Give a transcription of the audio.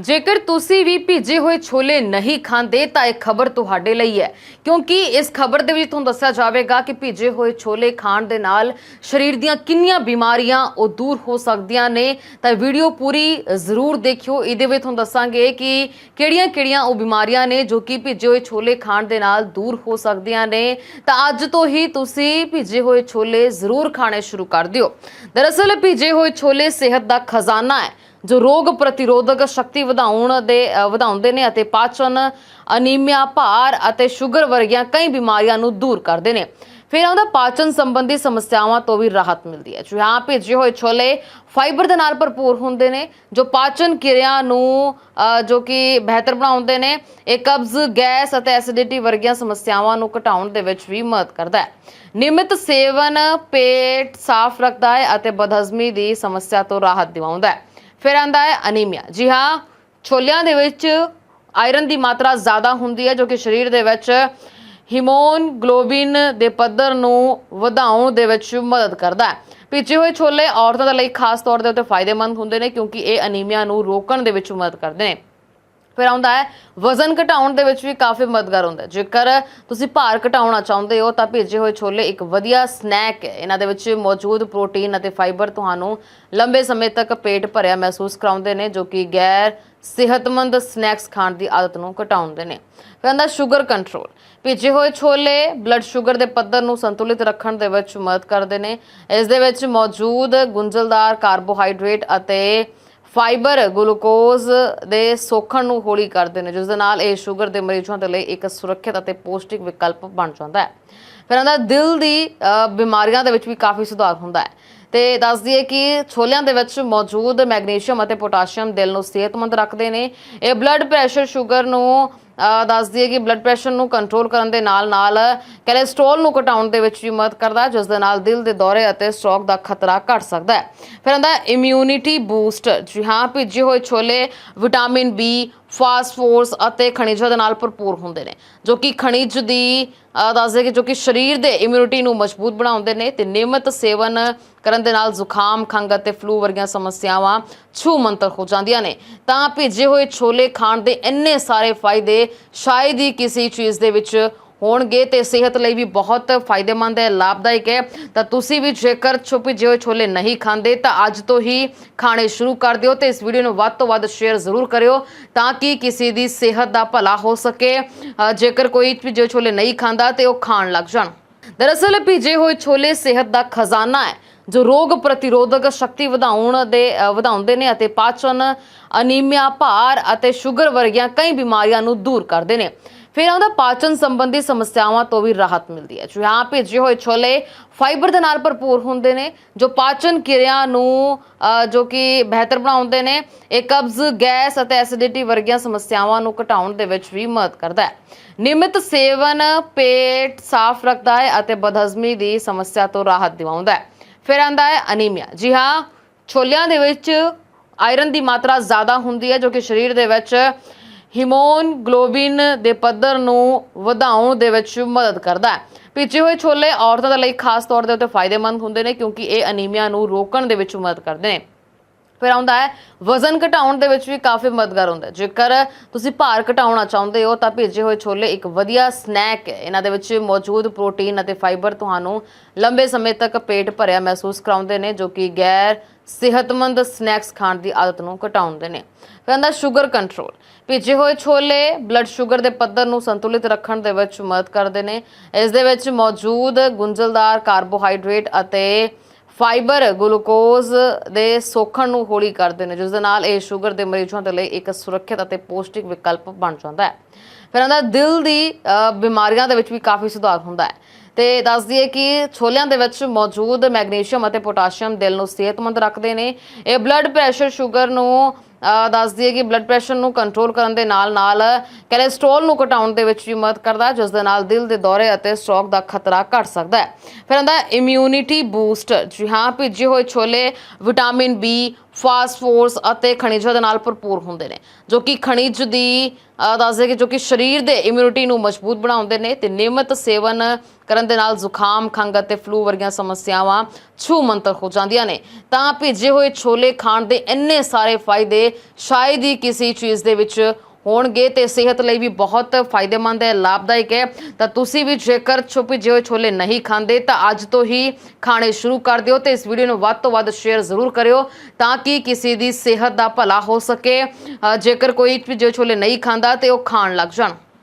ਜੇਕਰ ਤੁਸੀਂ ਵੀ ਭਿੱਜੇ ਹੋਏ ਛੋਲੇ ਨਹੀਂ ਖਾਂਦੇ, ਤਾਂ ਇਹ ਖਬਰ ਤੁਹਾਡੇ ਲਈ ਹੈ। ਕਿਉਂਕਿ ਇਸ ਖਬਰ ਦੇ ਵਿੱਚ ਤੁਹਾਨੂੰ ਦੱਸਿਆ ਜਾਵੇਗਾ ਕਿ ਭਿੱਜੇ ਹੋਏ ਛੋਲੇ ਖਾਣ ਦੇ ਨਾਲ ਸਰੀਰ ਦੀਆਂ ਕਿੰਨੀਆਂ ਬਿਮਾਰੀਆਂ ਉਹ ਦੂਰ ਹੋ ਸਕਦੀਆਂ ਨੇ। ਤਾਂ ਵੀਡੀਓ ਪੂਰੀ ਜ਼ਰੂਰ ਦੇਖਿਓ। ਇਹਦੇ ਵਿੱਚ ਤੁਹਾਨੂੰ ਦੱਸਾਂਗੇ ਕਿ ਕਿਹੜੀਆਂ-ਕਿਹੜੀਆਂ ਉਹ ਬਿਮਾਰੀਆਂ ਨੇ ਜੋ ਕਿ ਭਿੱਜੇ ਹੋਏ ਛੋਲੇ ਖਾਣ ਦੇ ਨਾਲ ਦੂਰ ਹੋ ਸਕਦੀਆਂ ਨੇ। ਤਾਂ ਅੱਜ ਤੋਂ ਹੀ ਤੁਸੀਂ ਭਿੱਜੇ ਹੋਏ ਛੋਲੇ ਜ਼ਰੂਰ ਖਾਣੇ ਸ਼ੁਰੂ ਕਰ ਦਿਓ। ਦਰਅਸਲ, ਭਿੱਜੇ ਹੋਏ ਛੋਲੇ ਸਿਹਤ ਦਾ ਖਜ਼ਾਨਾ ਹੈ। ਜੋ ਰੋਗ ਪ੍ਰਤੀਰੋਧਕ ਸ਼ਕਤੀ ਵਧਾਉਣ ਦੇ ਵਧਾਉਂਦੇ ਨੇ ਅਤੇ ਪਾਚਨ, ਅਨੀਮੀਆ, ਭਾਰ ਅਤੇ ਸ਼ੂਗਰ ਵਰਗੀਆਂ ਕਈ ਬਿਮਾਰੀਆਂ ਨੂੰ ਦੂਰ ਕਰਦੇ ਨੇ। ਫਿਰ ਉਹਦਾ ਪਾਚਨ ਸੰਬੰਧੀ ਸਮੱਸਿਆਵਾਂ ਤੋਂ ਵੀ ਰਾਹਤ ਮਿਲਦੀ ਹੈ। ਜਹਾਂ ਭੇਜੇ ਹੋਏ ਛੋਲੇ ਫਾਈਬਰ ਦੇ ਨਾਲ ਭਰਪੂਰ ਹੁੰਦੇ ਨੇ, ਜੋ ਪਾਚਨ ਕਿਰਿਆ ਨੂੰ ਜੋ ਕਿ ਬਿਹਤਰ ਬਣਾਉਂਦੇ ਨੇ, ਇਹ ਕਬਜ਼, ਗੈਸ ਅਤੇ ਐਸਿਡਿਟੀ ਵਰਗੀਆਂ ਸਮੱਸਿਆਵਾਂ ਨੂੰ ਘਟਾਉਣ ਦੇ ਵਿੱਚ ਵੀ ਮਦਦ ਕਰਦਾ ਹੈ। ਨਿਯਮਿਤ ਸੇਵਨ ਪੇਟ ਸਾਫ਼ ਰੱਖਦਾ ਹੈ ਅਤੇ ਬਦਹਜ਼ਮੀ ਦੀ ਸਮੱਸਿਆ ਤੋਂ ਰਾਹਤ ਦਿਵਾਉਂਦਾ ਹੈ। ਫਿਰ ਆਂਦਾ ਹੈ ਅਨੀਮੀਆ। ਜੀ ਹਾਂ, ਛੋਲਿਆਂ ਦੇ ਵਿੱਚ ਆਇਰਨ ਦੀ ਮਾਤਰਾ ਜ਼ਿਆਦਾ ਹੁੰਦੀ ਹੈ ਜੋ ਕਿ ਸਰੀਰ ਦੇ ਵਿੱਚ ਹੀਮੋਗਲੋਬਿਨ ਦੇ ਪੱਧਰ ਨੂੰ ਵਧਾਉਣ ਦੇ ਵਿੱਚ ਮਦਦ ਕਰਦਾ ਹੈ। ਭਿੱਜੇ ਹੋਏ ਛੋਲੇ ਔਰਤਾਂ ਦੇ ਲਈ ਖਾਸ ਤੌਰ ਦੇ ਉੱਤੇ ਫਾਇਦੇਮੰਦ ਹੁੰਦੇ ਨੇ ਕਿਉਂਕਿ ਇਹ ਅਨੀਮੀਆ ਨੂੰ ਰੋਕਣ ਦੇ ਵਿੱਚ ਮਦਦ ਕਰਦੇ ਨੇ। ਫਿਰ ਆਉਂਦਾ ਹੈ, ਵਜ਼ਨ ਘਟਾਉਣ ਦੇ ਵਿੱਚ ਵੀ ਕਾਫੀ ਮਦਦਗਾਰ ਹੁੰਦਾ ਜੇਕਰ ਤੁਸੀਂ ਭਾਰ ਘਟਾਉਣਾ ਚਾਹੁੰਦੇ ਹੋ, ਤਾਂ ਭੇਜੇ ਹੋਏ ਛੋਲੇ ਇੱਕ ਵਧੀਆ ਸਨੈਕ ਹੈ। ਇਹਨਾਂ ਦੇ ਵਿੱਚ ਮੌਜੂਦ ਪ੍ਰੋਟੀਨ ਅਤੇ ਫਾਈਬਰ ਤੁਹਾਨੂੰ ਲੰਬੇ ਸਮੇਂ ਤੱਕ ਪੇਟ ਭਰਿਆ ਮਹਿਸੂਸ ਕਰਾਉਂਦੇ ਨੇ, ਜੋ ਕਿ ਗੈਰ ਸਿਹਤਮੰਦ ਸਨੈਕਸ ਖਾਣ ਦੀ ਆਦਤ ਨੂੰ ਘਟਾਉਂਦੇ ਨੇ। ਫਿਰ ਆਉਂਦਾ ਸ਼ੂਗਰ ਕੰਟਰੋਲ ਭੇਜੇ ਹੋਏ ਛੋਲੇ ਬਲੱਡ ਸ਼ੂਗਰ ਦੇ ਪੱਧਰ ਨੂੰ ਸੰਤੁਲਿਤ ਰੱਖਣ ਦੇ ਵਿੱਚ ਮਦਦ ਕਰਦੇ ਨੇ। ਇਸ ਦੇ ਵਿੱਚ ਮੌਜੂਦ ਗੁੰਝਲਦਾਰ ਕਾਰਬੋਹਾਈਡਰੇਟ ਅਤੇ ਫਾਈਬਰ ਗਲੂਕੋਜ਼ ਦੇ ਸੋਖਣ ਨੂੰ ਹੌਲੀ ਕਰਦੇ ਨੇ ਜਿਸ ਦੇ ਨਾਲ ਇਹ ਸ਼ੂਗਰ ਦੇ ਮਰੀਜ਼ਾਂ ਦੇ ਲਈ ਇੱਕ ਸੁਰੱਖਿਅਤ ਅਤੇ ਪੌਸ਼ਟਿਕ ਵਿਕਲਪ ਬਣ ਜਾਂਦਾ ਹੈ। ਫਿਰ ਇਹਦਾ ਦਿਲ ਦੀ ਬਿਮਾਰੀਆਂ ਦੇ ਵਿੱਚ ਵੀ ਕਾਫੀ ਸੁਧਾਰ ਹੁੰਦਾ ਹੈ। ਤੇ ਦੱਸ ਦਈਏ ਕਿ ਛੋਲਿਆਂ ਦੇ ਵਿੱਚ ਮੌਜੂਦ ਮੈਗਨੀਸ਼ੀਅਮ ਅਤੇ ਪੋਟਾਸ਼ੀਅਮ ਦਿਲ ਨੂੰ ਸਿਹਤਮੰਦ ਰੱਖਦੇ ਨੇ। ਇਹ ਬਲੱਡ ਪ੍ਰੈਸ਼ਰ ਸ਼ੂਗਰ ਨੂੰ ਦੱਸ ਦਈਏ ਕਿ ਬਲੱਡ ਪ੍ਰੈਸ਼ਰ ਨੂੰ ਕੰਟਰੋਲ ਕਰਨ ਦੇ ਨਾਲ ਨਾਲ ਕੋਲੇਸਟ੍ਰੋਲ ਨੂੰ ਘਟਾਉਣ ਦੇ ਵਿੱਚ ਵੀ ਮਦਦ ਕਰਦਾ ਜਿਸ ਦੇ ਨਾਲ ਦਿਲ ਦੇ ਦੌਰੇ ਅਤੇ ਸਟ੍ਰੋਕ ਦਾ ਖਤਰਾ ਘਟ ਸਕਦਾ ਹੈ। ਫਿਰ ਆਂਦਾ ਇਮਿਊਨਿਟੀ ਬੂਸਟਰ ਜੀ ਹਾਂ ਭਿੱਜੇ ਹੋਏ ਛੋਲੇ ਵਿਟਾਮਿਨ ਬੀ ਫਾਸਫੋਰਸ ਅਤੇ ਖਣਿਜਾਂ ਦੇ ਨਾਲ ਭਰਪੂਰ ਹੁੰਦੇ ਨੇ ਜੋ ਕਿ ਖਣਿਜ ਦੀ ਅ, ਦੱਸਦੇ ਕਿ ਜੋ ਕਿ ਸਰੀਰ ਦੇ ਇਮਿਊਨਿਟੀ ਨੂੰ ਮਜ਼ਬੂਤ ਬਣਾਉਂਦੇ ਨੇ ਤੇ ਨਿਯਮਿਤ ਸੇਵਨ ਕਰਨ ਦੇ ਨਾਲ ਜ਼ੁਕਾਮ ਖੰਘ ਅਤੇ ਫਲੂ ਵਰਗੀਆਂ ਸਮੱਸਿਆਵਾਂ ਛੂ ਮੰਤਰ ਹੋ ਜਾਂਦੀਆਂ ਨੇ। ਤਾਂ ਭਿੱਜੇ ਹੋਏ ਛੋਲੇ ਖਾਣ ਦੇ ਇੰਨੇ ਸਾਰੇ ਫਾਇਦੇ ਸ਼ਾਇਦ ਹੀ ਕਿਸੇ ਚੀਜ਼ ਦੇ ਵਿੱਚ ਹੋਣਗੇ ਤੇ ਸਿਹਤ ਲਈ ਵੀ ਬਹੁਤ ਫਾਇਦੇਮੰਦ ਹੈ, ਲਾਭਦਾਇਕ ਹੈ। ਤਾਂ ਤੁਸੀਂ ਵੀ ਜੇਕਰ ਛੁਪੇ ਜਿਹੇ ਭਿੱਜੇ ਨਹੀਂ ਖਾਂਦੇ, ਤਾਂ ਅੱਜ ਤੋਂ ਹੀ ਖਾਣੇ ਸ਼ੁਰੂ ਕਰ ਦਿਓ ਤੇ ਇਸ ਵੀਡੀਓ ਨੂੰ ਵੱਧ ਤੋਂ ਵੱਧ ਸ਼ੇਅਰ ਜ਼ਰੂਰ ਕਰਿਓ ਤਾਂ ਕਿ ਕਿਸੇ ਦੀ ਸਿਹਤ ਦਾ ਭਲਾ ਹੋ ਸਕੇ। ਜੇਕਰ ਕੋਈ ਭਿੱਜੇ ਛੋਲੇ ਨਹੀਂ ਖਾਂਦਾ ਤੇ ਉਹ ਖਾਣ ਲੱਗ ਜਾਣ। ਦਰਅਸਲ ਭੀਜੇ ਹੋਏ ਛੋਲੇ ਸਿਹਤ ਦਾ ਖਜ਼ਾਨਾ ਹੈ ਜੋ ਰੋਗ ਪ੍ਰਤੀਰੋਧਕ ਸ਼ਕਤੀ ਵਧਾਉਣ ਦੇ ਅ, ਵਧਾਉਂਦੇ ਨੇ ਅਤੇ ਪਾਚਨ ਅਨੀਮੀਆ ਭਾਰ ਅਤੇ ਸ਼ੂਗਰ ਵਰਗੀਆਂ ਕਈ ਬਿਮਾਰੀਆਂ ਨੂੰ ਦੂਰ ਕਰਦੇ ਨੇ। ਫਿਰ ਆਉਂਦਾ ਪਾਚਨ ਸੰਬੰਧੀ ਸਮੱਸਿਆਵਾਂ ਤੋਂ ਵੀ ਰਾਹਤ ਮਿਲਦੀ ਹੈ। ਜੋ ਹਾਂ ਭੇਜੇ ਹੋਏ ਛੋਲੇ ਫਾਈਬਰ ਦੇ ਨਾਲ ਭਰਪੂਰ ਹੁੰਦੇ ਨੇ, ਜੋ ਪਾਚਨ ਕਿਰਿਆ ਨੂੰ ਜੋ ਕਿ ਬਿਹਤਰ ਬਣਾਉਂਦੇ ਨੇ, ਇਹ ਕਬਜ਼, ਗੈਸ ਅਤੇ ਐਸਿਡਿਟੀ ਵਰਗੀਆਂ ਸਮੱਸਿਆਵਾਂ ਨੂੰ ਘਟਾਉਣ ਦੇ ਵਿੱਚ ਵੀ ਮਦਦ ਕਰਦਾ ਹੈ। ਨਿਯਮਿਤ ਸੇਵਨ ਪੇਟ ਸਾਫ਼ ਰੱਖਦਾ ਹੈ ਅਤੇ ਬਦਹਜ਼ਮੀ ਦੀ ਸਮੱਸਿਆ ਤੋਂ ਰਾਹਤ ਦਿਵਾਉਂਦਾ ਹੈ। ਫਿਰ ਆਂਦਾ ਹੈ ਅਨੀਮੀਆ। ਜੀ ਹਾਂ, ਛੋਲਿਆਂ ਦੇ ਵਿੱਚ ਆਇਰਨ ਦੀ ਮਾਤਰਾ ਜ਼ਿਆਦਾ ਹੁੰਦੀ ਹੈ, ਜੋ ਕਿ ਸਰੀਰ ਦੇ ਵਿੱਚ ਹੀਮੋਗਲੋਬਿਨ ਦੇ ਪੱਧਰ ਨੂੰ ਵਧਾਉਣ ਦੇ ਵਿੱਚ ਮਦਦ ਕਰਦਾ ਹੈ। ਭਿੱਜੇ ਹੋਏ ਛੋਲੇ ਔਰਤਾਂ ਦੇ ਲਈ ਖਾਸ ਤੌਰ ਦੇ ਉੱਤੇ ਫਾਇਦੇਮੰਦ ਹੁੰਦੇ ਨੇ ਕਿਉਂਕਿ ਇਹ ਅਨੀਮੀਆ ਨੂੰ ਰੋਕਣ ਦੇ ਵਿੱਚ ਮਦਦ ਕਰਦੇ ਨੇ। ਫਿਰ ਆਉਂਦਾ ਹੈ, ਵਜ਼ਨ ਘਟਾਉਣ ਦੇ ਵਿੱਚ ਵੀ ਕਾਫੀ ਮਦਦਗਾਰ ਹੁੰਦਾ ਹੈ। ਜੇਕਰ ਤੁਸੀਂ ਭਾਰ ਘਟਾਉਣਾ ਚਾਹੁੰਦੇ ਹੋ, ਤਾਂ ਭੇਜੇ ਹੋਏ ਛੋਲੇ ਇੱਕ ਵਧੀਆ ਸਨੈਕ ਹੈ। ਇਹਨਾਂ ਦੇ ਵਿੱਚ ਮੌਜੂਦ ਪ੍ਰੋਟੀਨ ਅਤੇ ਫਾਈਬਰ ਤੁਹਾਨੂੰ ਲੰਬੇ ਸਮੇਂ ਤੱਕ ਪੇਟ ਭਰਿਆ ਮਹਿਸੂਸ ਕਰਾਉਂਦੇ ਨੇ, ਜੋ ਕਿ ਗੈਰ ਸਿਹਤਮੰਦ ਸਨੈਕਸ ਖਾਣ ਦੀ ਆਦਤ ਨੂੰ ਘਟਾਉਂਦੇ ਨੇ। ਫਿਰ ਆਉਂਦਾ ਸ਼ੂਗਰ ਕੰਟਰੋਲ। ਭਿੱਜੇ ਹੋਏ ਛੋਲੇ ਬਲੱਡ ਸ਼ੂਗਰ ਦੇ ਪੱਧਰ ਨੂੰ ਸੰਤੁਲਿਤ ਰੱਖਣ ਦੇ ਵਿੱਚ ਮਦਦ ਕਰਦੇ ਨੇ। ਇਸ ਦੇ ਵਿੱਚ ਮੌਜੂਦ ਗੁੰਝਲਦਾਰ ਕਾਰਬੋਹਾਈਡਰੇਟ ਅਤੇ ਫਾਈਬਰ ਗਲੂਕੋਜ਼ ਦੇ ਸੋਖਣ ਨੂੰ ਹੌਲੀ ਕਰਦੇ ਨੇ ਜਿਸ ਦੇ ਨਾਲ ਇਹ ਸ਼ੂਗਰ ਦੇ ਮਰੀਜ਼ਾਂ ਦੇ ਲਈ ਇੱਕ ਸੁਰੱਖਿਅਤ ਅਤੇ ਪੌਸ਼ਟਿਕ ਵਿਕਲਪ ਬਣ ਜਾਂਦਾ ਹੈ। ਫਿਰ ਆਂਦਾ ਦਿਲ ਦੀ ਬਿਮਾਰੀਆਂ ਦੇ ਵਿੱਚ ਵੀ ਕਾਫੀ ਸੁਧਾਰ ਹੁੰਦਾ ਹੈ। ਤੇ ਦੱਸ ਦਈਏ ਕਿ ਛੋਲਿਆਂ ਦੇ ਵਿੱਚ ਮੌਜੂਦ ਮੈਗਨੀਸ਼ੀਅਮ ਅਤੇ ਪੋਟਾਸ਼ੀਅਮ ਦਿਲ ਨੂੰ ਸਿਹਤਮੰਦ ਰੱਖਦੇ ਨੇ। ਇਹ ਬਲੱਡ ਪ੍ਰੈਸ਼ਰ ਸ਼ੂਗਰ ਨੂੰ ਦੱਸ ਦਈਏ ਕਿ ਬਲੱਡ ਪ੍ਰੈਸ਼ਰ ਨੂੰ ਕੰਟਰੋਲ ਕਰਨ ਦੇ ਨਾਲ ਨਾਲ ਕੋਲੇਸਟ੍ਰੋਲ ਨੂੰ ਘਟਾਉਣ ਦੇ ਵਿੱਚ ਵੀ ਮਦਦ ਕਰਦਾ ਜਿਸ ਦੇ ਨਾਲ ਦਿਲ ਦੇ ਦੌਰੇ ਅਤੇ ਸਟ੍ਰੋਕ ਦਾ ਖਤਰਾ ਘਟ ਸਕਦਾ ਹੈ। ਫਿਰ ਆਂਦਾ ਇਮਿਊਨਿਟੀ ਬੂਸਟਰ ਜੀ ਹਾਂ, ਭਿੱਜੇ ਹੋਏ ਛੋਲੇ ਵਿਟਾਮਿਨ ਬੀ ਫਾਸਫੋਰਸ ਅਤੇ ਖਣਿਜਾਂ ਦੇ ਨਾਲ ਭਰਪੂਰ ਹੁੰਦੇ ਨੇ, ਜੋ ਕਿ ਖਣਿਜ ਦੀ, ਅਹ ਦੱਸਦੇ ਕਿ ਜੋ ਕਿ ਸਰੀਰ ਦੇ ਇਮਿਊਨਿਟੀ ਨੂੰ ਮਜ਼ਬੂਤ ਬਣਾਉਂਦੇ ਨੇ ਤੇ ਨਿਯਮਤ ਸੇਵਨ ਕਰਨ ਦੇ ਨਾਲ ਜ਼ੁਕਾਮ, ਖੰਘ ਅਤੇ ਫਲੂ ਵਰਗੀਆਂ ਸਮੱਸਿਆਵਾਂ ਛੂ ਮੰਤਰ ਹੋ ਜਾਂਦੀਆਂ ਨੇ। ਤਾਂ ਭਿੱਜੇ ਹੋਏ ਛੋਲੇ ਖਾਣ ਦੇ ਇੰਨੇ ਸਾਰੇ ਫਾਇਦੇ, ਸ਼ਾਇਦ ਹੀ ਕਿਸੇ ਚੀਜ਼ ਦੇ ਵਿੱਚ ਹੋਣਗੇ ਤੇ ਸਿਹਤ ਲਈ ਵੀ ਬਹੁਤ ਫਾਇਦੇਮੰਦ ਹੈ, ਲਾਭਦਾਇਕ ਹੈ। ਤਾਂ ਤੁਸੀਂ ਵੀ ਜੇਕਰ ਛੁਪੇ ਜਿਹੇ ਛੋਲੇ ਨਹੀਂ ਖਾਂਦੇ, ਤਾਂ ਅੱਜ ਤੋਂ ਹੀ ਖਾਣੇ ਸ਼ੁਰੂ ਕਰ ਦਿਓ ਤੇ ਇਸ ਵੀਡੀਓ ਨੂੰ ਵੱਧ ਤੋਂ ਵੱਧ ਸ਼ੇਅਰ ਜ਼ਰੂਰ ਕਰਿਓ ਤਾਂ ਕਿ ਕਿਸੇ ਦੀ ਸਿਹਤ ਦਾ ਭਲਾ ਹੋ ਸਕੇ। ਜੇਕਰ ਕੋਈ ਵੀ ਜਿਹੇ ਛੋਲੇ ਨਹੀਂ ਖਾਂਦਾ ਤੇ ਉਹ ਖਾਣ ਲੱਗ ਜਾਣ।